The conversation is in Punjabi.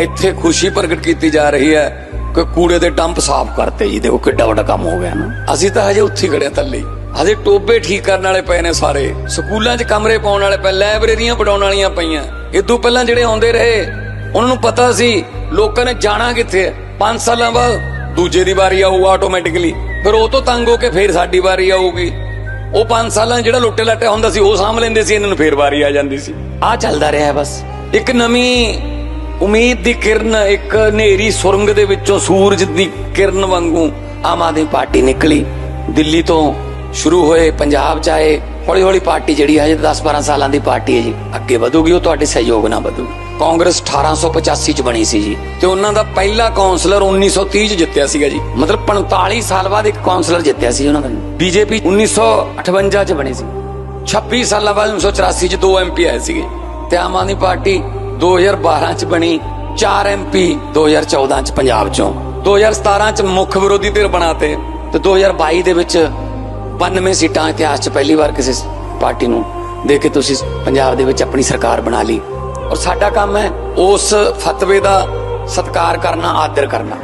ਇੱਥੇ ਖੁਸ਼ੀ ਪ੍ਰਗਟ ਕੀਤੀ ਜਾ ਰਹੀ ਹੈ ਕਿ ਕੂੜੇ ਦੇ ਡੰਪ ਸਾਫ਼ ਕਰਤੇ ਜੀ। ਦੇਖੋ ਕਿੱਡਾ ਵੱਡਾ ਕੰਮ ਹੋ ਗਿਆ ਨਾ। ਅਸੀਂ ਤਾਂ ਹਜੇ ਉੱਥੇ ਖੜੇ ਥੱਲੇ। ਹਜੇ ਟੋਬੇ ਠੀਕ ਕਰਨ ਵਾਲੇ ਪਏ ਨੇ ਸਾਰੇ। ਸਕੂਲਾਂ 'ਚ ਕਮਰੇ ਪਾਉਣ ਵਾਲੇ ਪਏ, ਲਾਇਬ੍ਰੇਰੀਆਂ ਬਣਾਉਣ ਵਾਲੀਆਂ ਪਈਆਂ। ਇਦੋਂ ਪਹਿਲਾਂ ਜਿਹੜੇ ਆਉਂਦੇ ਰਹੇ, ਉਹਨਾਂ ਨੂੰ ਪਤਾ ਸੀ ਲੋਕਾਂ ਨੇ ਜਾਣਾ ਕਿੱਥੇ ਹੈ। 5 ਸਾਲਾਂ ਬਾਅਦ ਦੂਜੇ ਦੀ ਵਾਰੀ ਆਊ ਆਟੋਮੈਟਿਕਲੀ ਫਿਰ ਉਹ ਤੋਂ ਤੰਗ ਹੋ ਕੇ ਫਿਰ ਸਾਡੀ ਵਾਰੀ ਆਊਗੀ। ਉਹ 5 ਸਾਲਾਂ ਜਿਹੜਾ ਲੁੱਟੇ ਲੱਟੇ ਹੁੰਦਾ ਸੀ, ਉਹ ਸਾਂਭ ਲੈਂਦੇ ਸੀ, ਇਹਨਾਂ ਨੂੰ ਫੇਰ ਵਾਰੀ ਆ ਜਾਂਦੀ ਸੀ। ਆ ਚੱਲਦਾ ਰਿਹਾ ਬਸ। ਇੱਕ ਨਵੀਂ ਉਮੀਦ ਦੀ ਕਿਰਨ ਇੱਕ ਹਨੇਰੀ ਸੁਰੰਗ ਦੇ ਵਿੱਚੋਂ ਸੂਰਜ ਦੀ ਕਿਰਨ ਵਾਂਗੂ ਆਮ ਆਦਮੀ ਪਾਰਟੀ ਨਿਕਲੀ। ਦਿੱਲੀ ਤੋਂ ਸ਼ੁਰੂ ਹੋਏ ਪੰਜਾਬ ਚ ਆਏ ਹੌਲੀ ਹੌਲੀ ਪਾਰਟੀ ਜਿਹੜੀ ਹੈ 10 12 ਸਾਲਾਂ ਦੀ ਪਾਰਟੀ ਹੈ ਜੀ। ਅੱਗੇ ਵਧੂਗੀ, ਉਹ ਤੁਹਾਡੇ ਸਹਿਯੋਗ ਨਾਲ ਵਧੂਗੀ। ਕਾਂਗਰਸ 1885 ਚ ਬਣੀ ਸੀ ਜੀ। ਤੇ ਉਹਨਾਂ ਦਾ ਪਹਿਲਾ ਕਾਉਂਸਲਰ 1930 ਚ ਜਿੱਤਿਆ ਸੀਗਾ ਜੀ। ਮਤਲਬ 45 ਸਾਲ ਬਾਅਦ ਇੱਕ ਕਾਉਂਸਲਰ ਜਿੱਤਿਆ ਸੀ ਉਹਨਾਂ ਦਾ। ਬੀਜੇਪੀ 1958 ਚ ਬਣੀ ਸੀ। 26 ਸਾਲਾਂ ਬਾਅਦ 1984 ਚ ਦੋ ਐਮਪੀ ਆਏ ਸੀਗੇ। ਤੇ ਆਮ ਆਦਮੀ ਪਾਰਟੀ 2012 ਚ ਬਣੀ 4 ਐਮਪੀ 2014 ਚ ਪੰਜਾਬ ਚੋਂ 2017 ਚ ਮੁੱਖ ਵਿਰੋਧੀ ਧਿਰ ਬਣਾਤੇ ਤੇ 2022 ਦੇ ਵਿੱਚ 92 ਸੀਟਾਂ ਇਤਿਹਾਸ ਚ ਪਹਿਲੀ ਵਾਰ ਕਿਸੇ ਪਾਰਟੀ ਨੂੰ ਦੇ ਕੇ ਤੁਸੀਂ ਪੰਜਾਬ ਦੇ ਵਿੱਚ ਆਪਣੀ ਸਰਕਾਰ ਬਣਾ ਲਈ। ਔਰ ਸਾਡਾ ਕੰਮ ਹੈ ਉਸ ਫਤਵੇ ਦਾ ਸਤਿਕਾਰ ਕਰਨਾ, ਆਦਰ ਕਰਨਾ।